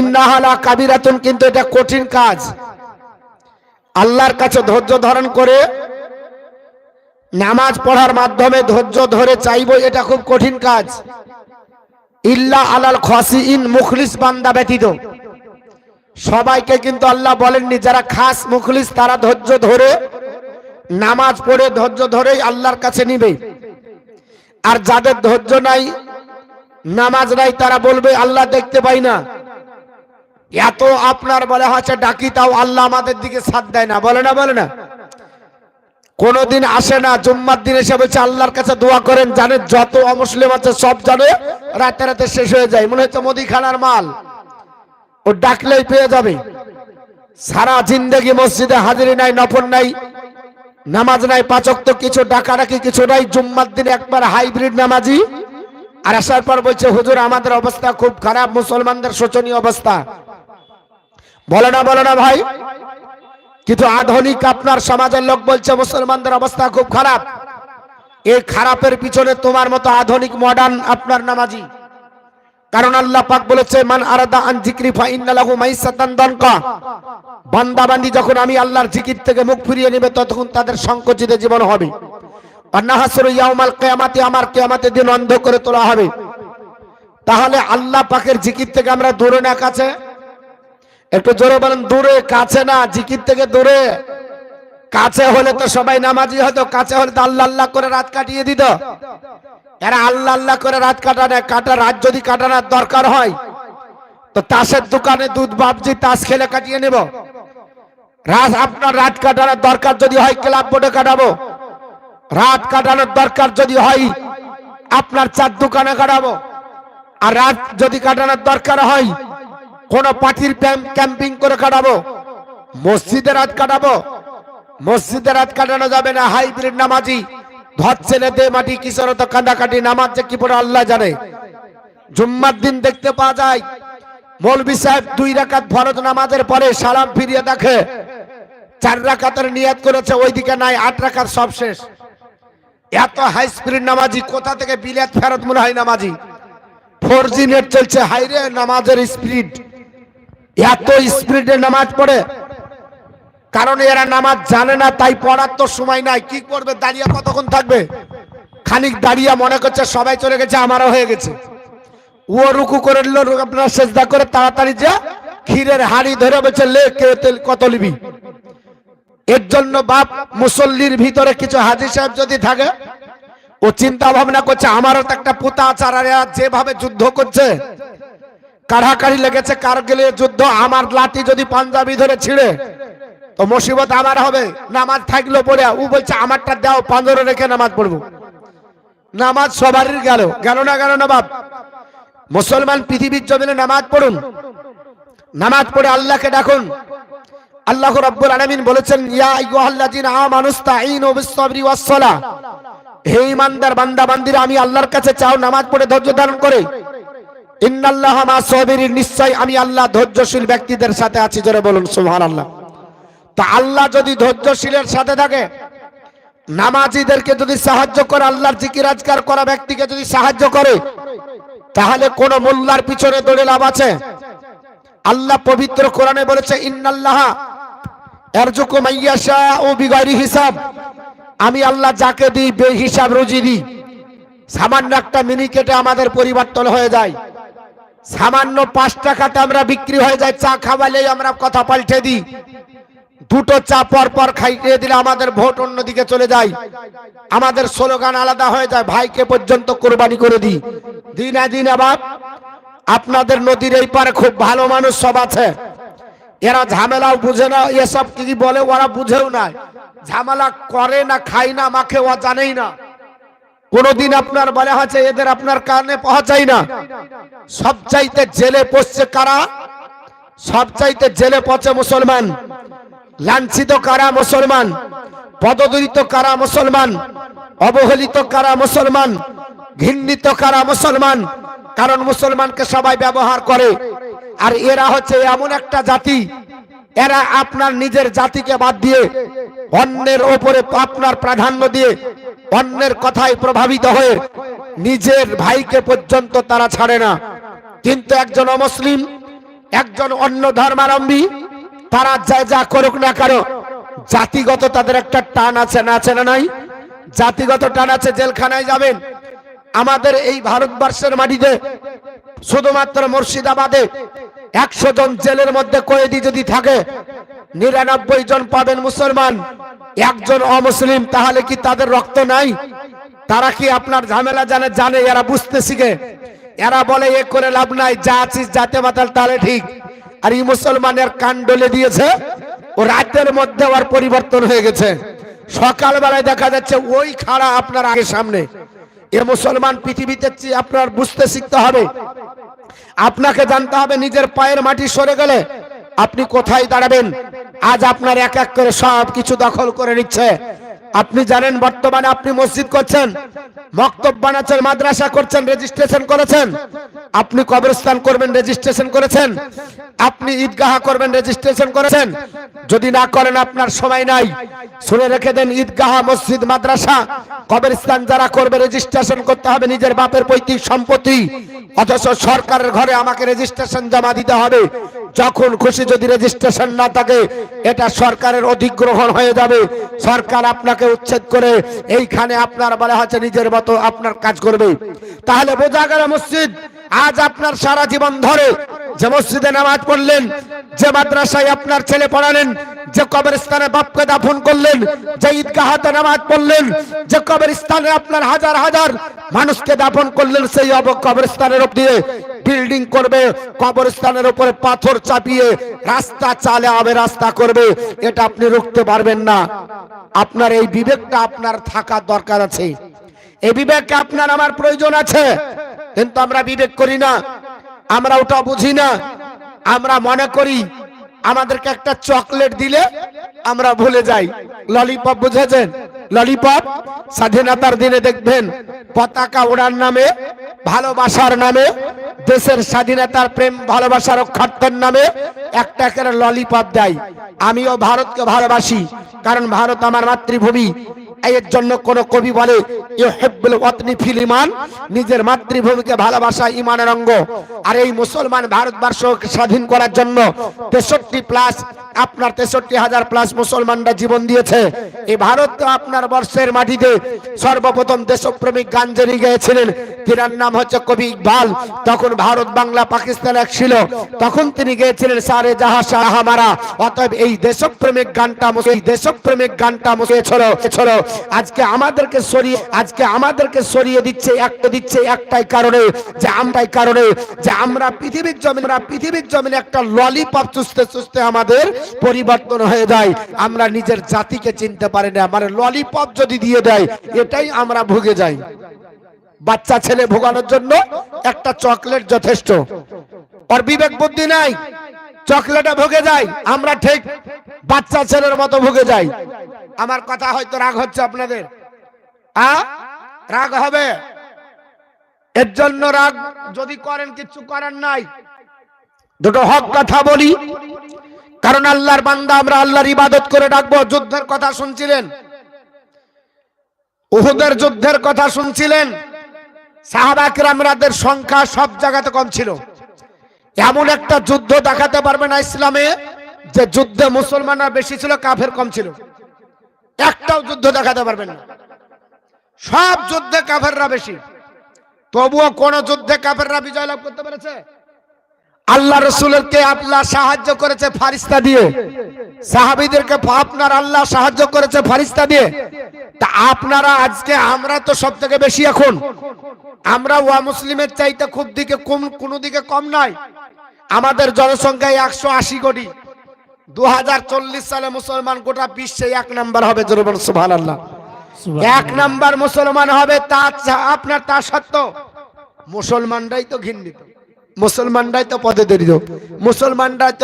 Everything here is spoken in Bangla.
ইন্নাহালা কাবিরাতুন, কিন্তু এটা কঠিন কাজ। আল্লাহর কাছে ধৈর্য ধারণ করে নামাজ পড়ার মাধ্যমে ধৈর্য ধরে চাইব, এটা খুব কঠিন কাজ। ইল্লা আলাল খসিইন মুখলিস বান্দা ব্যতীত। সবাইকে কিন্তু আল্লাহ বলেননি, যারা খাস মুখলিস, তারা ধৈর্য ধরে নামাজ পড়ে ধৈর্য ধরেই আল্লাহর কাছে নিবে। আর যাদের ধৈর্য নাই, নামাজ নাই, তারা বলবে, আল্লাহ দেখতে পাই না। এত আপনার বলে হচ্ছে ডাকি, তাও আল্লাহ আমাদের দিকে সাথ দেয় না। বলে না বলে না। কোনদিন আসে না, জুম্মার দিন এসে বলছে, আল্লাহর কাছে দোয়া করেন জানে যত অমুসলিম আছে সব জানে, রাতে রাতে শেষ হয়ে যায়। মনে হচ্ছে মুদিখানার মাল। ও ডাকলেই পেয়ে যাবে। সারা জিন্দগি মসজিদে হাজিরি নাই নফর নাই, নামাজ নাই পাচক তো কিছু ডাকাডাকি, কিছু নাই, জুম্মার দিন একবার হাইব্রিড নামাজি। আর আসার পর বলছে, হুজুর, আমাদের অবস্থা খুব খারাপ, মুসলমানদের শোচনীয় অবস্থা। বলে না বলে না ভাই। কিন্তু আধুনিক আপনার সমাজের লোক বলছে, মুসলমানদের অবস্থা খুব খারাপ। এই খারাপের পিছনে তোমার মতো আধুনিক মডার্ন আপনার নামাজি। কারণ আল্লাহ পাক বলেছে, মান আরাদা আন জিক্রি ফা ইন্নালাহু মাইসাতান দনকা। বান্দা বান্দি যখন আমি আল্লাহর জিকির থেকে মুখ ফিরিয়ে নেবে তখন তাদের সংকুচিত জীবন হবে। অন্নাহাসুর ইয়াউমাল কিয়ামাতি, আমার কিয়ামতের দিন অন্ধ করে তোলা হবে। তাহলে আল্লাহ পাকের জিকির থেকে আমরা দূরে না, কাছে একটু জোরে বলেন, দূরে, কাছে না, জিকির থেকে দূরে। কাছে হলে তো সবাই নামাজি হতো কাছে হলে তো আল্লাহ আল্লাহ করে রাত কাটিয়ে দিত। এরা আল্লাহ আল্লাহ করে রাত কাটানে, কাটা রাত যদি কাটানোর দরকার হয়, তো তাসের দোকানে দুধ, বাবজি, তাস খেলে কাটিয়ে নেব। রাত আপনার রাত কাটানোর দরকার যদি হয়, ক্লাব বোর্ডে কাটাবো। রাত কাটানোর দরকার যদি হয়, আপনার চার দোকানে কাটাবো। আর রাত যদি কাটানোর দরকার হয় কোন পার্টির ক্যাম্পিং করে কাটাবো? মসজিদে রাত কাটাবো? মসজিদে রাত কাটানো যাবে না, হাইব্রিড নামাজি। ধরছে না দে মাটি কিশোর তো কান্দাকাটি নামাজ যে কি পড়ে আল্লাহ জানে। জুম্মার দিন দেখতে পাওয়া যায় মৌলবি সাহেব দুই রাকাত ফরজ নামাজের পরে সালাম ফিরিয়ে দেখে, চার রাকাতের নিয়াত করেছে, ওইদিকে নাই, আট রাকাত সব শেষ। এত হাই স্পিড নামাজি, কোথা থেকে বিলেত ফেরত মনে হয় নামাজি? ফোর জি নেট চলছে, হাইরে, নামাজের স্পিড। এত স্পিডে নামাজ পড়ে। কারণ এরা নামাজ জানে না, তাই পড়ার তো সময় নাই। কি করবে? দাঁড়িয়ে কতক্ষণ থাকবে? খানিক দাঁড়িয়ে মনে করছে সবাই চলে গেছে, আমারও হয়ে গেছে। ও রুকু করে নিল, আপনার সেজদা করে তাড়াতাড়ি যা, ক্ষীরের হাড়ি ধরে বলছে, লে তেল কত লিবি এর জন্য বাপ মুসল্লির ভিতরে কিছু হাজি সাহেব যদি থাকে, ও চিন্তা ভাবনা করছে, আমারও তো একটা পুতা আছে, আর যেভাবে যুদ্ধ করছে কাড়াকাড়ি লেগেছে কারগিলের যুদ্ধ? আমার লাঠি যদি পাঞ্জাবি ধরে ছিঁড়ে, তো মুসিবত আমার হবে। নামাজ থাকল পড়ে, ও বলছে, আমারটা দাও পাঞ্জরে রেখে নামাজ পড়ব। নামাজ সবারই গেল। গেল না গেল না, বাপ? মুসলমান পৃথিবীর জমিনে নামাজ পড়ুন। নামাজ পড়ে আল্লাহকে ডাকুন। আল্লাহ রাব্বুল আলামিন বলেছেন, ইয়া আইয়ুহাল্লাযিনা আমানুস্তাঈনু বিস-সাবরি ওয়াস-সালাহ। হে ইমানদার বান্দা, বান্দিরা, আমি আল্লাহর কাছে চাও নামাজ পড়ে ধৈর্য ধারণ করে। ইন্নাল্লাহ মা সাবিরিন, নিশ্চয় আমি আল্লাহ ধৈর্যশীল ব্যক্তিদের সাথে আছি, জোরে বলুন, সুবহানাল্লাহ। তা আল্লাহ যদি ধৈর্যশীলের সাথে থাকে, নামাজিদেরকে যদি সাহায্য করে, আল্লাহর জিকির আজকার করা ব্যক্তিকে যদি সাহায্য করে, তাহলে কোন মোল্লার পিছনে দৌড়ে লাভ আছে? আল্লাহ পবিত্র কোরআনে বলেছে, ইন্নাল্লাহ এরজুকু মাইয়াশা ও বিগাইরি হিসাব। আমি আল্লাহ যাকে দিই বে হিসাব রুজি দিই। সামান্য একটা মিনিকেটে আমাদের পরিবর্তন হয়ে যায়। সামান্য পাঁচ টাকাতে আমরা বিক্রি হয়ে যায়, চা খাওয়ালেই আমরা কথা পাল্টে দিই। দুটো চা পর পর খাইয়ে দিলে আমাদের ভোট অন্যদিকে চলে যায়। আমাদের স্লোগান আলাদা হয়ে যায়, ভাইকে পর্যন্ত কোরবানি করে দিই। দিন দিন আবার আপনাদের নদীর এই পারে খুব ভালো মানুষ সব আছে। এরা ঝামেলাও বুঝে না, এসব কি বলে ওরা বুঝেও না। ঝামেলা করে না, খায় না, মাখে ও জানেই না। কোনদিন আপনার বলে হচ্ছে এদের আপনার কানে পৌঁছাই না। সব চাইতে জেলে পড়ছে কারা? সব চাইতে জেলে পচে মুসলমান। লাঞ্ছিত কারা মুসলমান? পদদলিত কারা মুসলমান? অবহেলিত কারা মুসলমান? ঘৃণিত কারা মুসলমান? কারণ মুসলমানকে সবাই ব্যবহার করে। আর এরা হচ্ছে এমন একটা জাতি, এরা আপনার নিজের জাতিকে বাদ দিয়ে অন্যের ওপরে আপনার প্রাধান্য দিয়ে অন্যের কথায় প্রভাবিত হয়ে নিজের ভাইকে পর্যন্ত তারা ছাড়ে না। কিন্তু একজন অমুসলিম, একজন অন্য ধর্মাবলম্বী, তারা যা যা করুক না কারও জাতিগত তাদের একটা টান আছে না আছে না নাই? জাতিগত টান আছে, জেলখানায় যাবেন। আমাদের এই ভারতবর্ষের মাটিতে শুধুমাত্র মুর্শিদাবাদে একশো জন জেলের মধ্যে কয়েদি যদি থাকে, নিরানব্বই জন পাবেন মুসলমান। একজন অমুসলিম, তাহলে কি তাদের রক্ত নাই? তারা কি আপনার ঝামেলা জানে? জানে, এরা বুঝতে শিখে। এরা বলে, এ করে লাভ নাই, যা আছিস, যাতে মাতাল, তাহলে ঠিক। আর এই মুসলমানের কান ডলে দিয়েছে, ও রাতের মধ্যে ওর পরিবর্তন হয়ে গেছে। সকালবেলায় দেখা যাচ্ছে, ওই খাড়া আপনার আগে সামনে। এ মুসলমান পৃথিবীতে আপনার বুঝতে শিখতে হবে? আপনাকে জানতে হবে নিজের পায়ের মাটি সরে গেলে আপনি কোথায় দাঁড়াবেন? আজ আপনার এক এক করে সব কিছু দখল করে নিচ্ছে। আপনি জানেন বর্তমানে আপনি মসজিদ করছেন, মক্তব বানাচ্ছেন, মাদ্রাসা করছেন রেজিস্ট্রেশন করেছেন। আপনি কবরস্থান করবেন রেজিস্ট্রেশন করেছেন। আপনি ঈদগাহ করবেন রেজিস্ট্রেশন করেছেন। যদি না করেন, আপনার সময় নাই। শুনে রেখে দেন, ঈদগাহ, মসজিদ, মাদ্রাসা, কবরস্থান যারা করবে রেজিস্ট্রেশন করতে হবে, নিজের বাপের পৈতৃক সম্পত্তি। অথচ সরকারের ঘরে আমাকে রেজিস্ট্রেশন জমা দিতে হবে। যখন খুশি যদি রেজিস্ট্রেশন না থাকে, এটা সরকারের অধিগ্রহণ হয়ে যাবে। সরকার আপনাকে উচ্ছেদ করে এইখানে আপনার বলা হচ্ছে নিজের মতো আপনার কাজ করবে। তাহলে বোঝা গেল মসজিদ, আজ আপনার সারা জীবন ধরে যে মসজিদে নামাজ পড়লেন, যে মাদ্রাসায় আপনার ছেলে পড়ালেন, যে কবরস্থানে বাপকে দাফন করলেন, যে ঈদগাহাতে নামাজ পড়লেন, যে কবরস্থানে আপনার হাজার হাজার মানুষকে দাফন করলেন, সেই অব কবরস্থানের দিয়ে বিল্ডিং করবে, কবরস্থানের উপরে পাথর চাপিয়ে রাস্তা চালে হবে রাস্তা করবে। এটা আপনি রুখতে পারবেন না। আপনার এই বিবেকটা আপনার থাকার দরকার আছে। এই বিবেককে আপনার আমার প্রয়োজন আছে। কিন্তু আমরা বিবেক করি না। আমরা ওটা বুঝি না। আমরা মনে করি আমাদেরকে একটা চকলেট দিলে আমরা ভুলে যাই। ললিপপ বুঝেছেন? ললিপপ স্বাধীনতার দিনে দেখবেন পতাকা ওড়ার নামে ভালোবাসার নামে, দেশের স্বাধীনতার প্রেম ভালোবাসার রক্ষার্থের নামে একটা করে ললিপপ দেয়। আমিও ভারতকে ভালোবাসি, কারণ ভারত আমার মাতৃভূমি। এর জন্য কোন কবি বলে নিজের মাতৃভূমিকে ভালোবাসা ইমানের অঙ্গ। আর এই মুসলমান ভারতবর্ষকে স্বাধীন করার জন্য তেষট্টি প্লাস আপনার তেষট্টি হাজার প্লাস মুসলমানরা জীবন দিয়েছে। এই ভারত তো আপনার বর্ষের মাটিতে সর্বপ্রথম দেশপ্রেমিক গান যিনি গেয়েছিলেন। তিনার নাম হচ্ছে কবি ইকবাল। তখন ভারত, বাংলা, পাকিস্তান এক ছিল। তখন তিনি গেয়েছিলেন সারে জাহা শাহ হামারা অতএব এই দেশপ্রেমিক গানটা এই দেশপ্রেমিক গানটা মুছে, ছড়ো ছড়ো। আজকে আমাদেরকে সরিয়ে, আজকে আমাদেরকে সরিয়ে দিচ্ছে, একটা দিচ্ছে একটাই কারণে, যে আমরাই কারণে, যে আমরা পৃথিবীর জমিন পৃথিবীর জমিনে একটা ললিপপ চুষতে চুষতে আমাদের পরিবর্তন হয়ে যায়। আমরা নিজের জাতিকে চিনতে পারি না মানে ললিপপ যদি দিয়ে দেয়, এটাই আমরা ভুগে যাই। বাচ্চা ছেলে ভোগানোর জন্য একটা চকলেট যথেষ্ট। ওর বিবেক বুদ্ধি নাই চকলেটে ভুগে যায়, আমরা ঠিক বাচ্চা ছেলের মতো ভুগে যাই। আমার কথা হয়তো রাগ হচ্ছে আপনাদের। আ? রাগ হবে? এর জন্য রাগ যদি করেন কিছু করার নাই। দুটো হক কথা বলি। কারণ আল্লাহর বান্দা, আমরা আল্লাহর ইবাদত করে ডাকবো। যুদ্ধের কথা শুনছিলেন? উহুদের যুদ্ধের কথা শুনছিলেন? সাহাবাকরামরাদের সংখ্যা সব জায়গাতে কম ছিল। এমন একটা যুদ্ধ দেখাতে পারবে না ইসলামে, যে যুদ্ধে মুসলমানরা বেশি ছিল, কাফের কম ছিল। একটাও যুদ্ধ দেখাতে পারবেন না। সব যুদ্ধে কাফেররা বেশি। তবুও কোন যুদ্ধে কাফেররা বিজয় লাভ করতে পেরেছে? আল্লাহ রসুলকে আল্লাহ সাহায্য করেছে ফারিস্তা দিয়ে। সাহাবিদেরকে আপনার আল্লাহ সাহায্য করেছে ফারিস্তা দিয়ে। তা আপনারা আজকে, আমরা তো সব থেকে বেশি এখন। আমরা ওয়া মুসলিমের চাইতে খুব দিকে কম, কোনো দিকে কম নয় আমাদের জনসংখ্যা একশো আশি কোটি। দু হাজার চল্লিশ সালে মুসলমান গোটা বিশ্বে এক নাম্বার হবে জরুর সুভান আল্লাহ এক নাম্বার মুসলমান হবে তা আপনার তা সত্ত্বেও মুসলমানরাই তো ঘৃণিত। মুসলমানরাই তো পদে দরিদ্র। মুসলমানরাই তো